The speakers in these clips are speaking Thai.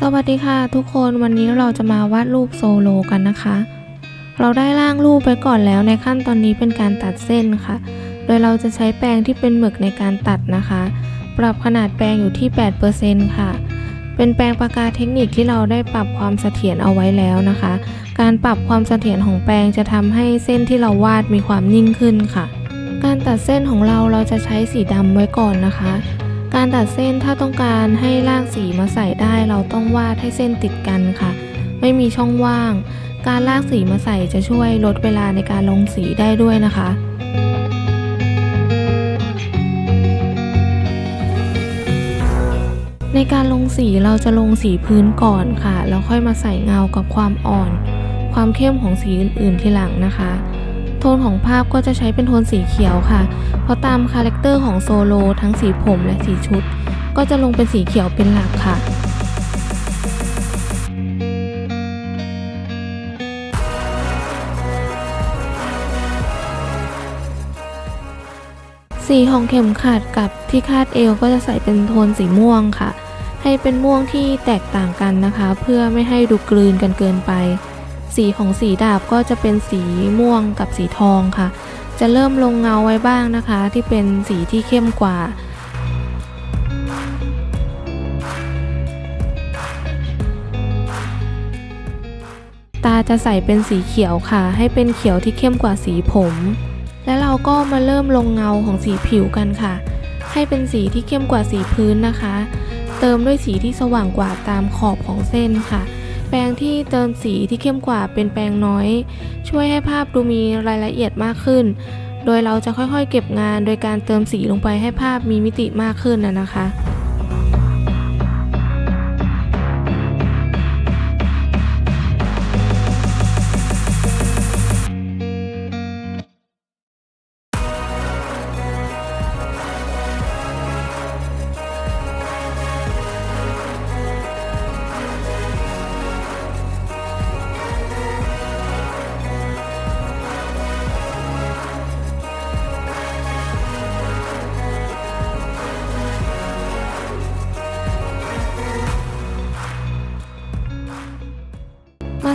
สวัสดีค่ะทุกคนวันนี้เราจะมาวาดรูปโซโลกันนะคะ เราได้ร่างรูปไปก่อนแล้วในขั้นตอนนี้เป็นการตัดเส้นค่ะ โดยเราจะใช้แปรงที่เป็นหมึกในการตัดนะคะ ปรับขนาดแปรงอยู่ที่ 8%ค่ะ เป็นแปรงปากกาเทคนิคที่เราได้ปรับความเสถียรเอาไว้แล้วนะคะ การปรับความเสถียรของแปรงจะทำให้เส้นที่เราวาดมีความนิ่งขึ้นค่ะ การตัดเส้นของเราเราจะใช้สีดำไว้ก่อนนะคะ การตัดเส้นถ้าต้องการให้ลากสีมาใส่ได้ เราต้องวาดให้เส้นติดกันค่ะ ไม่มีช่องว่าง การลากสีมาใส่จะช่วยลดเวลาในการลงสีได้ด้วยนะคะในการลงสีเราจะลงสีพื้นก่อนค่ะ แล้วค่อยมาใส่เงากับความอ่อน ความเข้มของสีอื่นๆทีหลังนะคะ โทนของภาพก็จะใช้เป็นโทนสีเขียวค่ะ เพราะตามคาแรคเตอร์ของโซโลทั้งสีผมและสีชุด ก็จะลงเป็นสีเขียวเป็นหลักค่ะสีของเข็มขัดกับที่คาดเอวก็จะใส่เป็นโทนสีม่วงค่ะ ให้เป็นม่วงที่แตกต่างกันนะคะ เพื่อไม่ให้ดูกลืนกันเกินไป สีของสีดาบก็จะเป็นสีม่วงกับสีทองค่ะ จะเริ่มลงเงาไว้บ้างนะคะ ที่เป็นสีที่เข้มกว่าตาจะใส่เป็นสีเขียวค่ะ ให้เป็นเขียวที่เข้มกว่าสีผม และเราก็มาเริ่มลงเงาของสีผิวกันค่ะ ให้เป็นสีที่เข้มกว่าสีพื้นนะคะ เติมด้วยสีที่สว่างกว่าตามขอบของเส้นค่ะ แปรงที่เติมสีที่เข้มกว่าเป็นแปรงน้อย ช่วยให้ภาพดูมีรายละเอียดมากขึ้น โดยเราจะค่อยๆ เก็บงานโดยการเติมสีลงไปให้ภาพมีมิติมากขึ้นนะนะคะ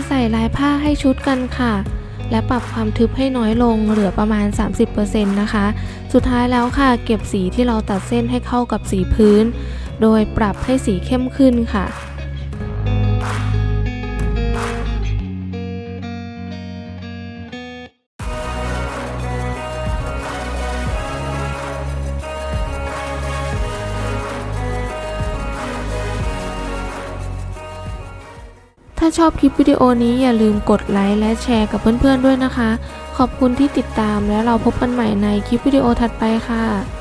มาใส่ลายผ้าให้ชุดกันค่ะ และปรับความทึบให้น้อยลงเหลือประมาณ 30%นะคะ สุดท้ายแล้วค่ะเก็บสีที่เราตัดเส้นให้เข้ากับสีพื้น โดยปรับให้สีเข้มขึ้นค่ะ ถ้าชอบคลิปวิดีโอนี้อย่าลืมกดไลค์และแชร์กับเพื่อนๆด้วยนะคะ ขอบคุณที่ติดตามแล้วเราพบกันใหม่ในคลิปวิดีโอถัดไปค่ะ